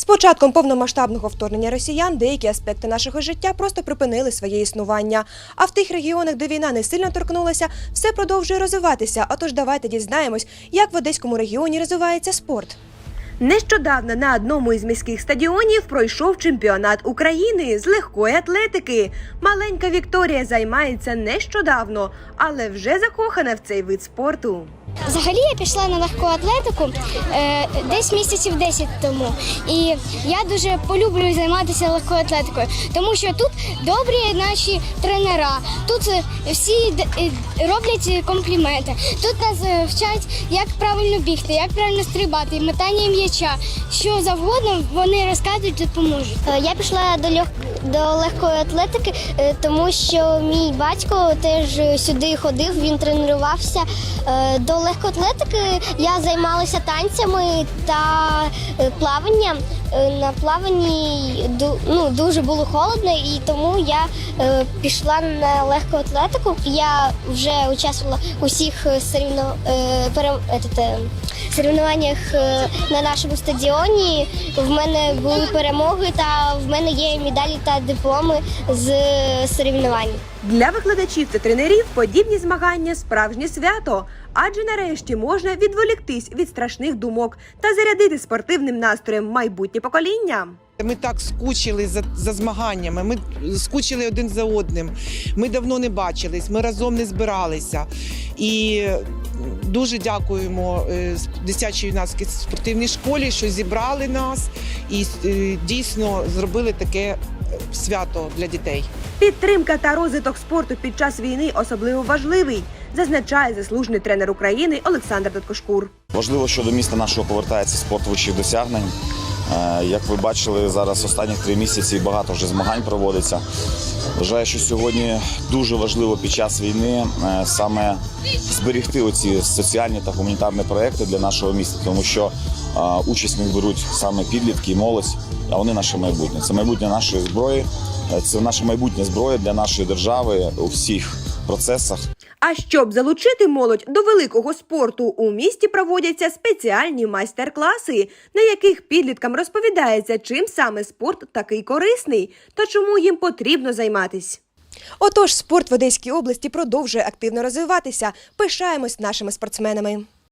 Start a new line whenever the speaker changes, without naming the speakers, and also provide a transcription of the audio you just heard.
З початком повномасштабного вторгнення росіян деякі аспекти нашого життя просто припинили своє існування. А в тих регіонах, де війна не сильно торкнулася, все продовжує розвиватися. Отож, давайте дізнаємось, як в одеському регіоні розвивається спорт. Нещодавно на одному із міських стадіонів пройшов чемпіонат України з легкої атлетики. Маленька Вікторія займається нещодавно, але вже закохана в цей вид спорту.
Взагалі я пішла на легку атлетику е, десь місяців 10 тому. І я дуже полюблю займатися легкою атлетикою, тому що тут добрі наші тренера, тут е, всі е, роблять компліменти. Тут нас е, вчать, як правильно бігти, як правильно стрибати, метання м'яча. Що завгодно вони розказують, допоможуть.
Е, Я пішла до лег... до легкої атлетики, е, тому що мій батько теж сюди ходив, він тренувався. Е, До легкої атлетики я займалася танцями та плаванням. На плаванні ну, дуже було холодно, і тому я пішла на легку атлетику. Я вже участвувала у всіх е, соревнованнях е, на нашому стадіоні. В мене були перемоги, та в мене є медалі та дипломи з соревнувань.
Для викладачів та тренерів подібні змагання справжнє свято, адже нарешті можна відволіктись від страшних думок та зарядити спортивним настроєм майбутнє покоління.
Ми так скучили за, за змаганнями. Ми скучили один за одним. Ми давно не бачились, ми разом не збиралися. І дуже дякуємо е, дитячій юнацькій спортивній школі, що зібрали нас і е, дійсно зробили таке е, свято для дітей.
Підтримка та розвиток спорту під час війни особливо важливий, зазначає заслужений тренер України Олександр Доткошкур.
Важливо, що до міста нашого повертається спорт вищих досягнень. Е, Як ви бачили, зараз останніх три місяці багато вже змагань проводиться. Вважаю, що сьогодні дуже важливо під час війни е, саме зберегти оці соціальні та гуманітарні проекти для нашого міста, тому що е, участь в них беруть саме підлітки і молодь, а вони наше майбутнє. Це майбутнє нашої зброї, це наша майбутня зброя для нашої держави у всіх процесах.
А щоб залучити молодь до великого спорту, у місті проводяться спеціальні майстер-класи, на яких підліткам розповідається, чим саме спорт такий корисний та чому їм потрібно займатись. Отож, спорт в Одеській області продовжує активно розвиватися. Пишаємось нашими спортсменами.